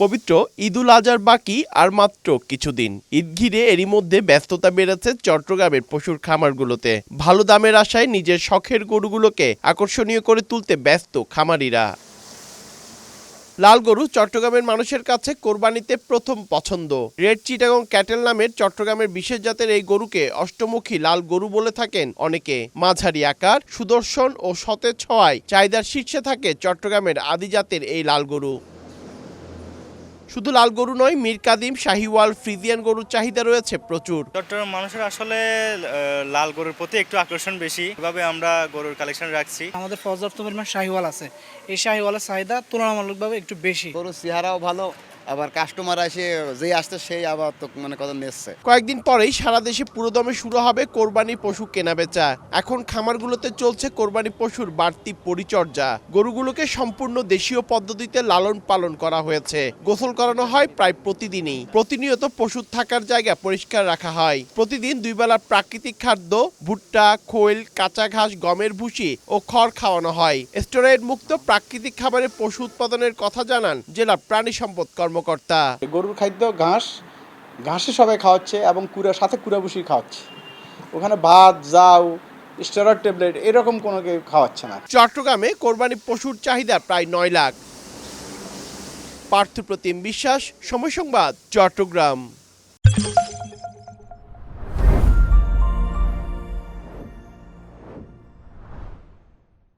পবিত্র ঈদুল আজহার বাকি আর মাত্র কিছুদিন। ঈদ ঘিরে এরই মধ্যে ব্যস্ততা বেড়েছে চট্টগ্রামের পশুর খামারগুলোতে। ভালো দামের আশায় নিজের শখের গরুগুলোকে আকর্ষণীয় করে তুলতে ব্যস্ত খামারিরা। লাল গরু চট্টগ্রামের মানুষের কাছে কোরবানিতে প্রথম পছন্দ। রেড চিটাগং ক্যাটেল নামের চট্টগ্রামের বিশেষ জাতের এই গরুকে অষ্টমুখী লাল গরু বলে থাকেন অনেকে। মাঝারি আকার, সুদর্শন ও সতেজ হওয়ায় চাহিদার শীর্ষে থাকে চট্টগ্রামের আদি জাতের এই লাল গরু। শুধু লাল গরু নয় মীর কাদিম শাহিওয়াল ফ্রিজিয়ান গরুর চাহিদা রয়েছে প্রচুর। চট্টগ্রাম মানুষের আসলে আহ, লাল গরুর প্রতি একটু আকর্ষণ বেশি। এভাবে আমরা গরুর কালেকশন রাখছি। আমাদের পর্যাপ্ত পরিমাণ শাহিওয়াল আছে। এই শাহিওয়ালের চাহিদা তুলনামূলকভাবে একটু বেশি। গরুর চেহারাও ভালো। আবার কাস্টমার আসে যেই আসছে সেই আবার তো মানে কত নিচ্ছে কয়েকদিন পরেই সারা দেশে পুরোদমে শুরু হবে কোরবানি পশু কেনাবেচা এখন খামারগুলোতে চলছে কোরবানি পশুর বাড়তি পরিচর্যা। গরুগুলোকে সম্পূর্ণ দেশীয় পদ্ধতিতে লালন পালন করা হয়েছে। গোসল করানো হয় প্রায় প্রতিদিনই। প্রতিনিয়ত পশুর থাকার জায়গা পরিষ্কার রাখা হয়। প্রতিদিন দুই বেলা প্রাকৃতিক খাদ্য, ভুট্টা, খৈল, কাঁচা ঘাস, গমের ভুসি ও খড় খাওয়ানো হয়। স্টেরয়েড মুক্ত প্রাকৃতিক খাবারে পশু উৎপাদনের কথা জানান জেলা প্রাণী সম্পদ কর্মকর্তা। গরুর খাদ্য ঘাস ঘাসে সবাই খাওয়াচ্ছে এবং কুড়া সাথে কুড়া বসিয়ে খাওয়াচ্ছে। ওখানে ভাত জাউ স্টেরয়েড ট্যাবলেট এরকম কোনো কেউ খাওয়াচ্ছে না। চট্টগ্রামে কোরবানি পশুর চাহিদা প্রায় নয় লাখ। পার্থপ্রতিম বিশ্বাস সময় সংবাদ চট্টগ্রাম।